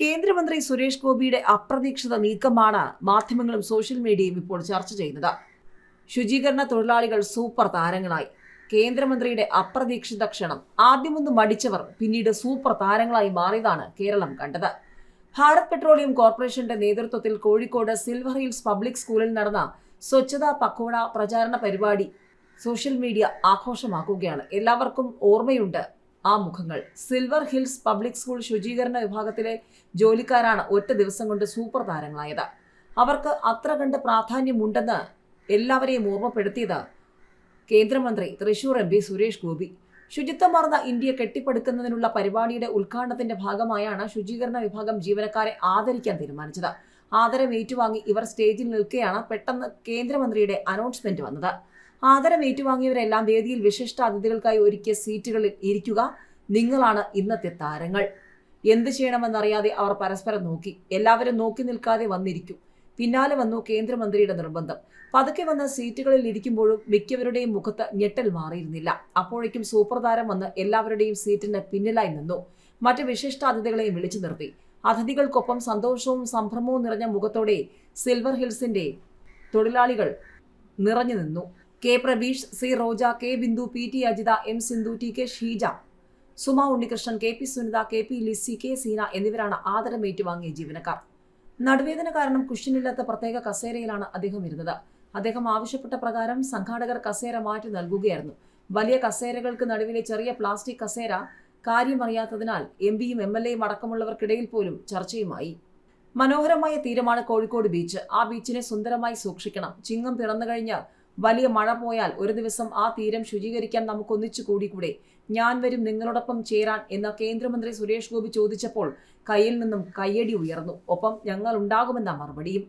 കേന്ദ്രമന്ത്രി സുരേഷ് ഗോപിയുടെ അപ്രതീക്ഷിത നീക്കമാണ് മാധ്യമങ്ങളും സോഷ്യൽ മീഡിയയും ഇപ്പോൾ ചർച്ച ചെയ്യുന്നത്. ശുചീകരണ തൊഴിലാളികൾ സൂപ്പർ താരങ്ങളായി. കേന്ദ്രമന്ത്രിയുടെ അപ്രതീക്ഷിത ക്ഷണം. ആദ്യമൊന്ന് മടിച്ചവർ പിന്നീട് സൂപ്പർ താരങ്ങളായി മാറിയതാണ് കേരളം കണ്ടത്. ഭാരത് പെട്രോളിയം കോർപ്പറേഷന്റെ നേതൃത്വത്തിൽ കോഴിക്കോട് സിൽവർ ഹിൽസ് പബ്ലിക് സ്കൂളിൽ നടന്ന സ്വച്ഛതാ പക്കോട പ്രചാരണ പരിപാടി സോഷ്യൽ മീഡിയ ആഘോഷമാക്കുകയാണ്. എല്ലാവർക്കും ഓർമ്മയുണ്ട് ആ മുഖങ്ങൾ സിൽവർ ഹിൽസ് പബ്ലിക് സ്കൂൾ ശുചീകരണ വിഭാഗത്തിലെ ജോലിക്കാരാണ് ഒറ്റ ദിവസം കൊണ്ട് സൂപ്പർ താരങ്ങളായത്. അവർക്ക് അത്ര കണ്ട് പ്രാധാന്യമുണ്ടെന്ന് എല്ലാവരെയും ഓർമ്മപ്പെടുത്തിയത് കേന്ദ്രമന്ത്രി തൃശൂർ എം പി സുരേഷ് ഗോപി. ശുചിത്വമാർന്ന ഇന്ത്യ കെട്ടിപ്പടുക്കുന്നതിനുള്ള പരിപാടിയുടെ ഉദ്ഘാടനത്തിന്റെ ഭാഗമായാണ് ശുചീകരണ വിഭാഗം ജീവനക്കാരെ ആദരിക്കാൻ തീരുമാനിച്ചത്. ആദരം ഏറ്റുവാങ്ങി ഇവർ സ്റ്റേജിൽ നിൽക്കെയാണ് പെട്ടെന്ന് കേന്ദ്രമന്ത്രിയുടെ അനൗൺസ്മെന്റ് വന്നത്. ആദരം ഏറ്റുവാങ്ങിയവരെല്ലാം വേദിയിൽ വിശിഷ്ട അതിഥികൾക്കായി ഒരുക്കിയ സീറ്റുകളിൽ ഇരിക്കുക. നിങ്ങളാണ് ഇന്നത്തെ താരങ്ങൾ. എന്ത് ചെയ്യണമെന്നറിയാതെ അവർ പരസ്പരം നോക്കി. എല്ലാവരും നോക്കി നിൽക്കാതെ വന്നിരിക്കും. പിന്നാലെ വന്നു കേന്ദ്രമന്ത്രിയുടെ നിർബന്ധം. പതുക്കെ വന്ന സീറ്റുകളിൽ ഇരിക്കുമ്പോഴും മിക്കവരുടെയും മുഖത്ത് ഞെട്ടൽ മാറിയിരുന്നില്ല. അപ്പോഴേക്കും സൂപ്പർ താരം വന്ന് എല്ലാവരുടെയും സീറ്റിന് പിന്നിലായി നിന്നു. മറ്റ് വിശിഷ്ട അതിഥികളെയും വിളിച്ചു നിർത്തി. അതിഥികൾക്കൊപ്പം സന്തോഷവും സംഭ്രമവും നിറഞ്ഞ മുഖത്തോടെ സിൽവർ ഹിൽസിന്റെ തൊഴിലാളികൾ നിറഞ്ഞു നിന്നു. K Praveesh C Roja K Bindu P T Ajitha M Sindhu T K Sheeja Suma Unnikrishnan K P Sunitha K P Lissy K Seena എന്നിവരാണ് ആദരം ഏറ്റുവാങ്ങിയ ജീവനക്കാർ. നടുവേദന കാരണം കുഷ്യനില്ലാത്ത പ്രത്യേക കസേരയിലാണ് അദ്ദേഹം ഇരുന്നത്. അദ്ദേഹം ആവശ്യപ്പെട്ട പ്രകാരം സംഘാടകർ കസേര മാറ്റി നൽകുകയായിരുന്നു. വലിയ കസേരകൾക്ക് നടുവിലെ ചെറിയ പ്ലാസ്റ്റിക് കസേര കാര്യമറിയാത്തതിനാൽ എം പിയും എം എൽ എയും അടക്കമുള്ളവർക്കിടയിൽ പോലും ചർച്ചയുമായി. മനോഹരമായ തീരമാണ് കോഴിക്കോട് ബീച്ച്. ആ ബീച്ചിനെ സുന്ദരമായി സൂക്ഷിക്കണം. ചിങ്ങം പിറന്നു കഴിഞ്ഞ് വലിയ മഴ പോയാൽ ഒരു ദിവസം ആ തീരം ശുചീകരിക്കാൻ നമുക്ക് ഒന്നിച്ചു കൂടിക്കൂടെ? ഞാൻ വരും നിങ്ങളോടൊപ്പം ചേരാൻ എന്ന കേന്ദ്രമന്ത്രി സുരേഷ് ഗോപി ചോദിച്ചപ്പോൾ കയ്യിൽ നിന്നും കയ്യടി ഉയർന്നു. ഒപ്പം ഞങ്ങൾ ഉണ്ടാകുമെന്ന മറുപടിയും